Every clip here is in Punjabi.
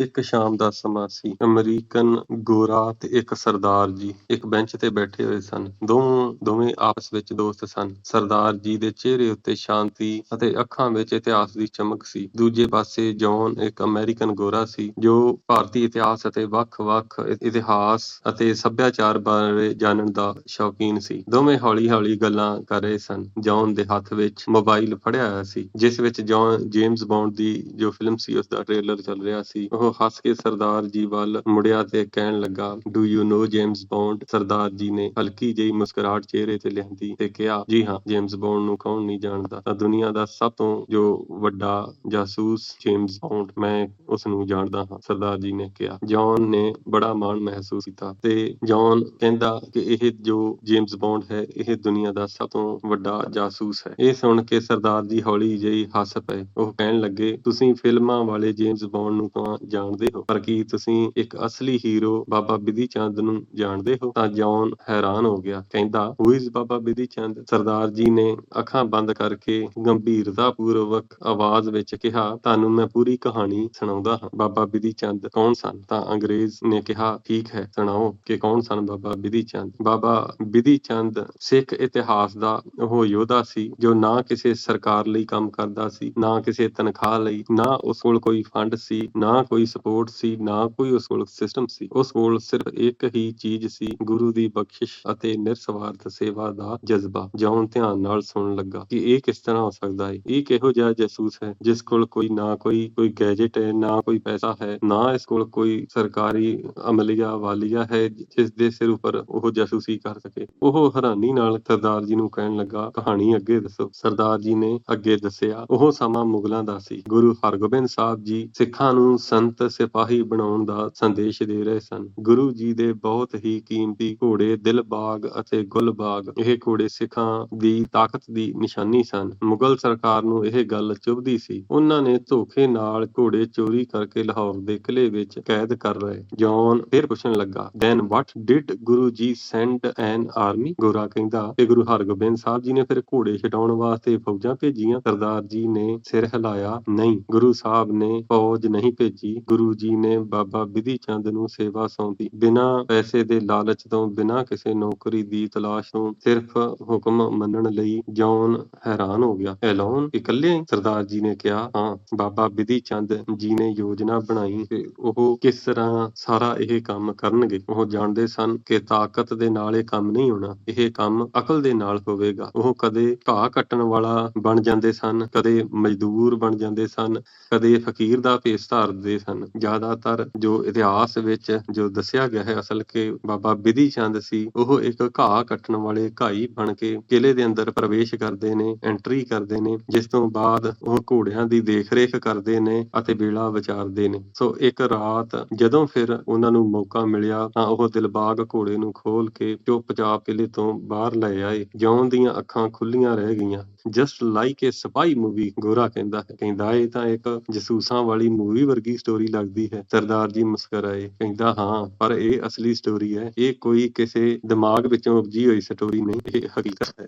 ਇੱਕ ਸ਼ਾਮ ਦਾ ਸਮਾਂ ਸੀ। ਅਮਰੀਕਨ ਗੋਰਾ ਤੇ ਇੱਕ ਸਰਦਾਰ ਜੀ, ਇੱਕ ਬੈਂਚ ਤੇ ਬੈਠੇ ਹੋਏ ਸਨ। ਦੋਵੇਂ ਦੋਵੇਂ ਆਪਸ ਵਿੱਚ ਦੋਸਤ ਸਨ। ਸਰਦਾਰ ਜੀ ਦੇ ਚਿਹਰੇ ਉੱਤੇ ਸ਼ਾਂਤੀ ਅਤੇ ਅੱਖਾਂ ਵਿੱਚ ਇਤਿਹਾਸ ਦੀ ਚਮਕ ਸੀ। ਦੂਜੇ ਪਾਸੇ ਜੌਨ ਇੱਕ ਅਮਰੀਕਨ ਗੋਰਾ ਸੀ, ਜੋ ਭਾਰਤੀ ਇਤਿਹਾਸ ਅਤੇ ਵੱਖ-ਵੱਖ ਇਤਿਹਾਸ ਅਤੇ ਸੱਭਿਆਚਾਰ ਬਾਰੇ ਜਾਣਨ ਦਾ ਸ਼ੌਕੀਨ ਸੀ। ਦੋਵੇਂ ਹੌਲੀ-ਹੌਲੀ ਗੱਲਾਂ ਕਰ ਰਹੇ ਸਨ। ਜੌਨ ਦੇ ਹੱਥ ਵਿੱਚ ਮੋਬਾਈਲ ਫੜਿਆ ਹੋਇਆ ਸੀ, ਜਿਸ ਵਿੱਚ ਜੌਨ ਜੇਮਸ ਬੌਂਡ ਦੀ ਜੋ ਫਿਲਮ ਸੀ ਉਸ ਦਾ ਟ੍ਰੇਲਰ ਚੱਲ ਰਿਹਾ ਸੀ ਉਹ ਹੱਸ ਕੇ ਸਰਦਾਰ ਜੀ ਵੱਲ ਮੁੜਿਆ ਤੇ ਕਹਿਣ ਲੱਗਾ do you know James Bond Sardar ji ਨੇ ਹਲਕੀ ਜਿਹੀ ਮੁਸਕਰਾਹਟ ਚਿਹਰੇ ਤੇ ਲਿਆਂਦੀ ਤੇ ਕਿਹਾ, ਜੀ ਹਾਂ ਜੇਮਸ ਬੌਂਡ ਨੂੰ ਕੌਣ ਨਹੀਂ ਜਾਣਦਾ? ਤਾਂ ਦੁਨੀਆ ਦਾ ਸਭ ਤੋਂ ਜੋ ਵੱਡਾ ਜਾਸੂਸ ਜੇਮਸ ਬੌਂਡ ਮੈਂ ਉਸ ਨੂੰ ਜਾਣਦਾ ਹਾਂ। ਸਰਦਾਰ ਜੀ ਨੇ ਕਿਹਾ। ਜੌਨ ਨੇ ਬੜਾ ਮਾਣ ਮਹਿਸੂਸ ਕੀਤਾ ਤੇ ਜੌਨ ਕਹਿੰਦਾ ਕਿ ਇਹ ਜੋ ਜੇਮਸ ਬੌਂਡ ਹੈ, ਇਹ ਦੁਨੀਆ ਦਾ ਸਭ ਤੋਂ ਵੱਡਾ ਜਾਸੂਸ ਹੈ। ਇਹ ਸੁਣ ਕੇ ਸਰਦਾਰ ਜੀ ਹੌਲੀ ਜਿਹੀ ਹੱਸ ਪਏ। ਉਹ ਕਹਿਣ ਲੱਗੇ, ਤੁਸੀਂ ਫਿਲਮਾਂ ਵਾਲੇ ਜੇਮਸ ਬੌਂਡ ਨੂੰ ਤਾਂ ਜਾਣਦੇ ਹੋ? ਪਰ ਕੀ ਤੁਸੀਂ ਇੱਕ ਅਸਲੀ ਹੀਰੋ ਬਾਬਾ ਬਿਧੀ ਚੰਦ ਨੂੰ ਜਾਣਦੇ ਹੋ? ਤਾਂ ਜੌਨ ਹੈਰਾਨ ਹੋ ਗਿਆ, ਕਹਿੰਦਾ ਹੂ ਇਜ਼ ਬਾਬਾ ਬਿਧੀ ਚੰਦ? ਸਰਦਾਰ ਜੀ ਨੇ ਅੱਖਾਂ ਬੰਦ ਕਰਕੇ ਗੰਭੀਰਤਾ ਪੂਰਵਕ ਆਵਾਜ਼ ਵਿੱਚ ਕਿਹਾ, ਤੁਹਾਨੂੰ ਮੈਂ ਪੂਰੀ ਕਹਾਣੀ ਸੁਣਾਉਂਦਾ ਹਾਂ। ਬਾਬਾ ਬਿਧੀ ਚੰਦ ਕੌਣ ਸਨ? ਤਾਂ ਅੰਗਰੇਜ਼ ਨੇ ਕਿਹਾ, ਠੀਕ ਹੈ, ਸੁਣਾਓ ਕਿ ਕੌਣ ਸਨ ਬਾਬਾ ਬਿਧੀ ਚੰਦ? ਬਾਬਾ ਬਿਧੀ ਚੰਦ ਸਿੱਖ ਇਤਿਹਾਸ ਦਾ ਉਹ ਯੋਧਾ ਸੀ, ਜੋ ਨਾ ਕਿਸੇ ਸਰਕਾਰ ਲਈ ਕੰਮ ਕਰਦਾ ਸੀ, ਨਾ ਕਿਸੇ ਤਨਖਾਹ ਲਈ, ਨਾ ਉਸ ਕੋਲ ਕੋਈ ਫੰਡ ਸੀ, ਨਾ ਕੋਈ ਸਪੋਰਟ ਸੀ, ਨਾ ਕੋਈ ਉਸ ਕੋਲ ਸਿਸਟਮ ਸੀ। ਉਸ ਕੋਲ ਸਿਰਫ ਇੱਕ ਹੀ ਚੀਜ਼ ਸੀ, ਗੁਰੂ ਦੀ ਬਖਸ਼ਿਸ਼ ਅਤੇ ਨਿਰਸਵਾਰਥ ਸੇਵਾ ਦਾ ਜਜ਼ਬਾ। ਜੌਨ ਧਿਆਨ ਨਾਲ ਸੁਣਨ ਲੱਗਾ ਕਿ ਇਹ ਕਿਸ ਤਰ੍ਹਾਂ ਹੋ ਸਕਦਾ ਹੈ। ਇਹ ਕਿਹੋ ਜਿਹਾ ਜਾਸੂਸ ਹੈ, ਜਿਸ ਕੋਲ ਕੋਈ ਨਾ ਕੋਈ ਕੋਈ ਗੈਜਟ ਹੈ, ਨਾ ਕੋਈ ਪੈਸਾ ਹੈ, ਨਾ ਇਸ ਕੋਲ ਕੋਈ ਸਰਕਾਰੀ ਅਮਲੀਆ ਵਾਲੀਆ ਹੈ, ਜਿਸ ਦੇ ਸਿਰ ਉੱਪਰ ਉਹ ਜਾਸੂਸੀ ਕਰ ਸਕੇ। ਉਹ ਹੈਰਾਨੀ ਨਾਲ ਸਰਦਾਰ ਜੀ ਨੂੰ ਕਹਿਣ ਲੱਗਾ, ਕਹਾਣੀ ਅੱਗੇ ਦੱਸੋ। ਸਰਦਾਰ ਜੀ ਨੇ ਅੱਗੇ ਦੱਸਿਆ, ਉਹ ਸਮਾਂ ਮੁਗਲਾਂ ਦਾ ਸੀ। ਗੁਰੂ ਹਰਗੋਬਿੰਦ ਸਾਹਿਬ ਜੀ ਸਿੱਖਾਂ ਨੂੰ ਸੰਤ ਸਿਪਾਹੀ ਬਣਾਉਣ ਦਾ ਸੰਦੇਸ਼ ਦੇ ਰਹੇ ਸਨ। ਗੁਰੂ ਜੀ ਦੇ ਬਹੁਤ ਹੀ ਕੀਮਤੀ ਘੋੜੇ, ਦਿਲਬਾਗ ਅਤੇ ਗੁਲਬਾਗ, ਇਹ ਘੋੜੇ ਸਿੱਖਾਂ ਦੀ ਤਾਕਤ ਦੀ ਨਿਸ਼ਾਨੀ ਸਨ। ਮੁਗਲ ਸਰਕਾਰ ਨੂੰ ਇਹ ਗੱਲ ਚੁਭਦੀ ਸੀ। ਉਹਨਾਂ ਨੇ ਧੋਖੇ ਨਾਲ ਘੋੜੇ ਚੋਰੀ ਕਰਕੇ ਲਾਹੌਰ ਦੇ ਕਿਲੇ ਵਿੱਚ ਕੈਦ ਕਰ ਲਏ। ਜੌਨ ਫਿਰ ਪੁੱਛਣ ਲੱਗਾ then what did Guru ji send N army ਗੋਰਾ ਕਹਿੰਦਾ? ਕਿ ਗੁਰੂ ਹਰਗੋਬਿੰਦ ਸਾਹਿਬ ਜੀ ਨੇ ਫਿਰ ਘੋੜੇ ਛਡਾਉਣ ਵਾਸਤੇ ਫੌਜਾਂ ਭੇਜੀਆਂ? ਸਰਦਾਰ ਜੀ ਨੇ ਸਿਰ ਹਿਲਾਇਆ, ਨਹੀਂ, ਗੁਰੂ ਸਾਹਿਬ ਨੇ ਫੌਜ ਨਹੀਂ ਭੇਜੀ। ਗੁਰੂ ਜੀ ਨੇ ਬਾਬਾ ਬਿਧੀ ਚੰਦ ਨੂੰ ਸੇਵਾ ਸੌਂਪੀ। ਬਿਨਾਂ ਪੈਸੇ ਦੇ ਲਾਲਚ ਤੋਂ, ਬਿਨਾਂ ਕਿਸੇ ਨੌਕਰੀ ਦੀ ਤਲਾਸ਼ ਤੋਂ ਸਿਰਫ ਹੁਕਮ ਮੰਨਣ ਲਈ ਜੌਨ ਹੈਰਾਨ ਹੋ ਗਿਆ। ਐਲੋਨ ਇਕੱਲੇ ਸਰਦਾਰ ਜੀ ਨੇ ਕਿਹਾ, ਹਾਂ, ਬਾਬਾ ਬਿਧੀ ਚੰਦ ਜੀ ਨੇ ਯੋਜਨਾ ਬਣਾਈ ਤੇ ਉਹ ਕਿਸ ਤਰ੍ਹਾਂ ਸਾਰਾ ਇਹ ਕੰਮ ਕਰਨਗੇ? ਉਹ ਜਾਣਦੇ ਸਨ ਕਿ ਤਾਕਤ ਦੇ ਨਾਲ ਇਹ ਕੰਮ ਨਹੀਂ ਹੋਣਾ। ਇਹ ਕੰਮ ਅਕਲ ਦੇ ਨਾਲ ਹੋਵੇਗਾ। ਉਹ ਕਦੇ ਘਾਹ ਕੱਟਣ ਵਾਲਾ ਬਣ ਜਾਂਦੇ ਸਨ, ਕਦੇ ਮਜ਼ਦੂਰ ਬਣ ਜਾਂਦੇ ਸਨ, ਕਦੇ ਫਕੀਰ ਦਾ ਭੇਸ ਧਾਰਦੇ ਸਨ ਜ਼ਿਆਦਾਤਰ ਜੋ ਇਤਿਹਾਸ ਵਿੱਚ ਜੋ ਦੱਸਿਆ ਗਿਆ ਹੈ, ਅਸਲ ਕਿ ਬਾਬਾ ਬਿਧੀ ਚੰਦ ਸੀ, ਉਹ ਇੱਕ ਘਾਹ ਕੱਟਣ ਵਾਲੇ ਘਾਈ ਬਣ ਕੇ ਕਿਲੇ ਦੇ ਅੰਦਰ ਪ੍ਰਵੇਸ਼ ਕਰਦੇ ਨੇ ਐਂਟਰੀ ਕਰਦੇ ਨੇ, ਜਿਸ ਤੋਂ ਬਾਅਦ ਉਹ ਘੋੜਿਆਂ ਦੀ ਦੇਖਰੇਖ ਕਰਦੇ ਨੇ ਅਤੇ ਵੇਲਾ ਵਿਚਾਰਦੇ ਨੇ। ਸੋ ਇੱਕ ਰਾਤ ਜਦੋਂ ਫਿਰ ਉਹਨਾਂ ਨੂੰ ਮੌਕਾ ਮਿਲਿਆ, ਤਾਂ ਉਹ ਦਿਲਬਾਗ ਘੋੜੇ ਨੂੰ ਖੋਲ ਕੇ ਚੁੱਪਚਾਪ ਕਿਲੇ ਤੋਂ ਬਾਹਰ ਲੈ ਆਏ। ਜੌਨ ਦੀਆਂ ਅੱਖਾਂ ਖੁੱਲੀਆਂ ਰਹਿ ਗਈਆਂ। Just like a spy movie ਗੋਰਾ ਕਹਿੰਦਾ ਕਹਿੰਦਾ ਇਹ ਤਾਂ ਇੱਕ ਜਸੂਸਾਂ ਵਾਲੀ ਮੂਵੀ ਵਰਗੀ ਸਟੋਰੀ ਲੱਗਦੀ ਹੈ। ਸਰਦਾਰ ਜੀ ਮੁਸਕਰਾਏ ਕਹਿੰਦਾ, ਹਾਂ, ਪਰ ਇਹ ਅਸਲੀ ਸਟੋਰੀ ਹੈ। ਇਹ ਕੋਈ ਕਿਸੇ ਦਿਮਾਗ ਵਿੱਚੋਂ ਉਪਜੀ ਹੋਈ ਸਟੋਰੀ ਨਹੀਂ, ਇਹ ਹਕੀਕਤ ਹੈ।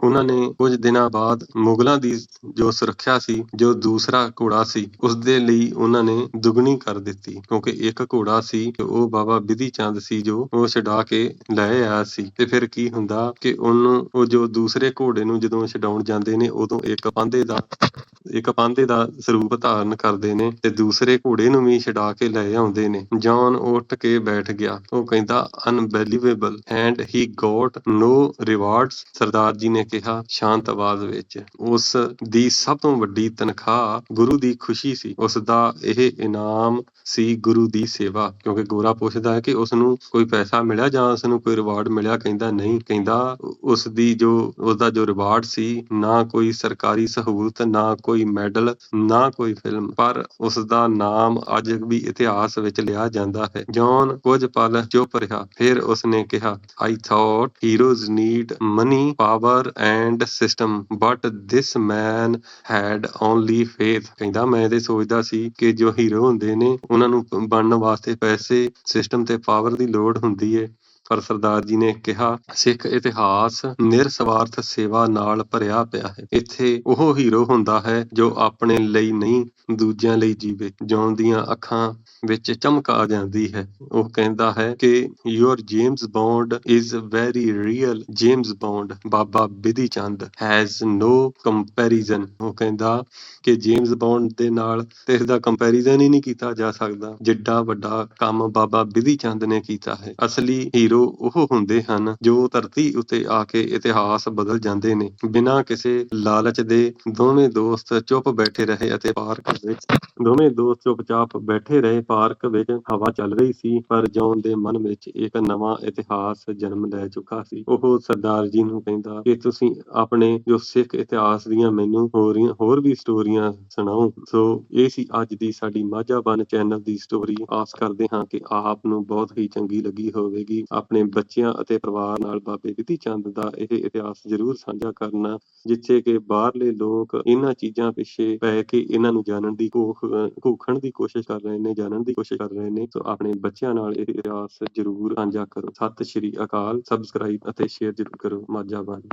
ਉਹਨਾਂ ਨੇ ਕੁਝ ਦਿਨਾਂ ਬਾਅਦ ਮੁਗਲਾਂ ਦੀ ਜੋ ਸੁਰੱਖਿਆ ਸੀ, ਜੋ ਦੂਸਰਾ ਘੋੜਾ ਸੀ ਉਸ ਦੇ ਲਈ ਉਹਨਾਂ ਨੇ ਦੁੱਗਣੀ ਕਰ ਦਿੱਤੀ, ਕਿਉਂਕਿ ਇੱਕ ਘੋੜਾ ਸੀ ਉਹ ਬਾਬਾ ਬਿਧੀ ਚੰਦ ਸੀ ਜੋ ਉਹ ਛਡਾ ਕੇ ਲੈ ਆਇਆ ਸੀ। ਤੇ ਫਿਰ ਕੀ ਹੁੰਦਾ ਕਿ ਉਹਨੂੰ, ਉਹ ਜੋ ਦੂਸਰੇ ਘੋੜੇ ਨੂੰ ਜਦੋਂ ਛਡਾਉਣ ਜਾਂਦੇ ਨੇ, ਉਦੋਂ ਇੱਕ ਪਾਂਦੇ ਦਾ, ਇੱਕ ਪਾਂਦੇ ਦਾ ਸਰੂਪ ਧਾਰਨ ਕਰਦੇ ਨੇ ਤੇ ਦੂਸਰੇ ਘੋੜੇ ਨੂੰ ਵੀ ਛਡਾ ਕੇ ਲੈ ਆਉਂਦੇ ਨੇ। ਜੌਨ ਉੱਠ ਕੇ ਬੈਠ ਗਿਆ। ਉਹ ਕਹਿੰਦਾ unbelievable and he got no rewards Sardar ji ਨੇ ਕਿਹਾ, ਸ਼ਾਂਤ ਆਵਾਜ਼ ਵਿੱਚ, ਉਸ ਦੀ ਸਭ ਤੋਂ ਵੱਡੀ ਤਨਖਾਹ ਗੁਰੂ ਦੀ ਖੁਸ਼ੀ ਸੀ। ਉਸ ਦਾ ਇਹ ਇਨਾਮ ਸੀ ਗੁਰੂ ਦੀ ਸੇਵਾ, ਕਿਉਂਕਿ ਗੋਰਾ ਪੁੱਛਦਾ ਹੈ ਕਿ ਉਸ ਨੂੰ ਕੋਈ ਪੈਸਾ ਮਿਲਿਆ ਜਾਂ ਉਸ ਨੂੰ ਕੋਈ ਰਿਵਾਰਡ ਮਿਲਿਆ? ਕਹਿੰਦਾ, ਨਹੀਂ। ਕਹਿੰਦਾ, ਉਸ ਦੀ ਜੋ, ਉਸ ਦਾ ਜੋ ਰਿਵਾਰਡ ਸੀ, ਨਾ ਕੋਈ ਸਰਕਾਰੀ ਸਹੂਲਤ, ਨਾ ਕੋਈ ਮੈਡਲ, ਨਾ ਕੋਈ ਫਿਲਮ ਪਰ ਉਸ ਦਾ ਨਾਮ ਅੱਜ ਵੀ ਇਤਿਹਾਸ ਵਿੱਚ ਲਿਆ ਜਾਂਦਾ ਹੈ। ਜੌਨ ਕੁਝ ਪਲ ਚੁੱਪ ਰਿਹਾ। ਫਿਰ ਉਸ ਨੇ ਕਿਹਾ I thought heroes need money power and system but this man had only faith ਕਹਿੰਦਾ, ਮੈਂ ਇਹਦੇ ਸੋਚਦਾ ਸੀ ਕਿ ਜੋ ਹੀਰੋ ਹੁੰਦੇ ਨੇ, ਉਹਨਾਂ ਨੂੰ ਬਣਨ ਵਾਸਤੇ ਪੈਸੇ ਸਿਸਟਮ ਤੇ ਪਾਵਰ ਦੀ ਲੋੜ ਹੁੰਦੀ ਹੈ ਪਰ ਸਰਦਾਰ ਜੀ ਨੇ ਕਿਹਾ, ਸਿੱਖ ਇਤਿਹਾਸ ਨਿਰਸਵਾਰਥ ਸੇਵਾ ਨਾਲ ਭਰਿਆ ਪਿਆ ਹੈ। ਇੱਥੇ ਉਹ ਹੀਰੋ ਹੁੰਦਾ ਹੈ ਜੋ ਆਪਣੇ ਲਈ ਨਹੀਂ, ਦੂਜਿਆਂ ਲਈ ਜੀਵੇ। ਜਿਉਣ ਅੱਖਾਂ ਵਿੱਚ ਚਮਕ ਆ ਜਾਂਦੀ ਹੈ। ਉਹ ਕਹਿੰਦਾ ਹੈ ਕਿ your James Bond is very real James Bond Baba Bidhi Chand has no comparison ਉਹ ਕਹਿੰਦਾ ਕਿ ਜੇਮਸ ਬੌਂਡ ਦੇ ਨਾਲ ਤੇ ਇਸ ਦਾ ਕੰਪੈਰੀਜ਼ਨ ਹੀ ਨਹੀਂ ਕੀਤਾ ਜਾ ਸਕਦਾ। ਜਿੱਡਾ ਵੱਡਾ ਕੰਮ ਬਾਬਾ ਬਿਧੀ ਚੰਦ ਨੇ ਕੀਤਾ ਹੈ। ਅਸਲੀ ਹੀਰੋ ਉਹ ਹੁੰਦੇ ਹਨ, ਜੋ ਧਰਤੀ ਉੱਤੇ ਆ ਕੇ ਇਤਿਹਾਸ ਬਦਲ ਜਾਂਦੇ ਨੇ। ਬਿਨਾਂ ਕਿਸੇ ਲਾਲਚ ਦੇ ਦੋਵੇਂ ਦੋਸਤ ਚੁੱਪ ਬੈਠੇ ਰਹੇ ਅਤੇ ਪਾਰਕ ਵਿੱਚ ਦੋਵੇਂ ਦੋਸਤ ਚੁੱਪਚਾਪ ਬੈਠੇ ਰਹੇ, ਪਾਰਕ ਵਿੱਚ ਹਵਾ ਚੱਲ ਰਹੀ ਸੀ, ਪਰ ਜੌਨ ਦੇ ਮਨ ਵਿੱਚ ਇੱਕ ਨਵਾਂ ਇਤਿਹਾਸ ਜਨਮ ਲੈ ਚੁੱਕਾ ਸੀ। ਉਹ ਸਰਦਾਰ ਜੀ ਨੂੰ ਕਹਿੰਦਾ, ਕਿ ਤੁਸੀਂ ਆਪਣੇ ਜੋ ਸਿੱਖ ਇਤਿਹਾਸ ਦੀਆਂ ਮੈਨੂੰ ਹੋਰ ਹੋਰ ਵੀ ਸਟੋਰੀਆਂ ਸੁਣਾਓ। ਸੋ ਇਹ ਸੀ ਅੱਜ ਦੀ ਸਾਡੀ ਮਾਝਾ ਬਨ ਚੈਨਲ ਦੀ ਸਟੋਰੀ ਆਸ ਕਰਦੇ ਹਾਂ ਕਿ ਆਪ ਨੂੰ ਬਹੁਤ ਹੀ ਚੰਗੀ ਲੱਗੀ ਹੋਵੇਗੀ। ਆਪਣੇ ਬੱਚਿਆਂ ਅਤੇ ਪਰਿਵਾਰ ਨਾਲ ਬਾਬੇ ਬਿਧੀ ਚੰਦ ਦਾ ਇਹ ਇਤਿਹਾਸ ਜ਼ਰੂਰ ਸਾਂਝਾ ਕਰਨਾ, ਜਿੱਥੇ ਕਿ ਬਾਹਰਲੇ ਲੋਕ ਇਹਨਾਂ ਚੀਜ਼ਾਂ ਪਿੱਛੇ ਪੈ ਕੇ ਇਹਨਾਂ ਨੂੰ ਜਾਣਨ ਦੀ ਕੋਖ ਘੋਖਣ ਦੀ ਕੋਸ਼ਿਸ਼ ਕਰ ਰਹੇ ਨੇ, ਜਾਣਨ ਦੀ ਕੋਸ਼ਿਸ਼ ਕਰ ਰਹੇ ਨੇ। ਸੋ ਆਪਣੇ ਬੱਚਿਆਂ ਨਾਲ ਇਹ ਇਤਿਹਾਸ ਜ਼ਰੂਰ ਸਾਂਝਾ ਕਰੋ। ਸਤਿ ਸ਼੍ਰੀ ਅਕਾਲ। ਸਬਸਕ੍ਰਾਈਬ ਅਤੇ ਸ਼ੇਅਰ ਜ਼ਰੂਰ ਕਰੋ। ਮਾਝਾ ਬਾਣੀ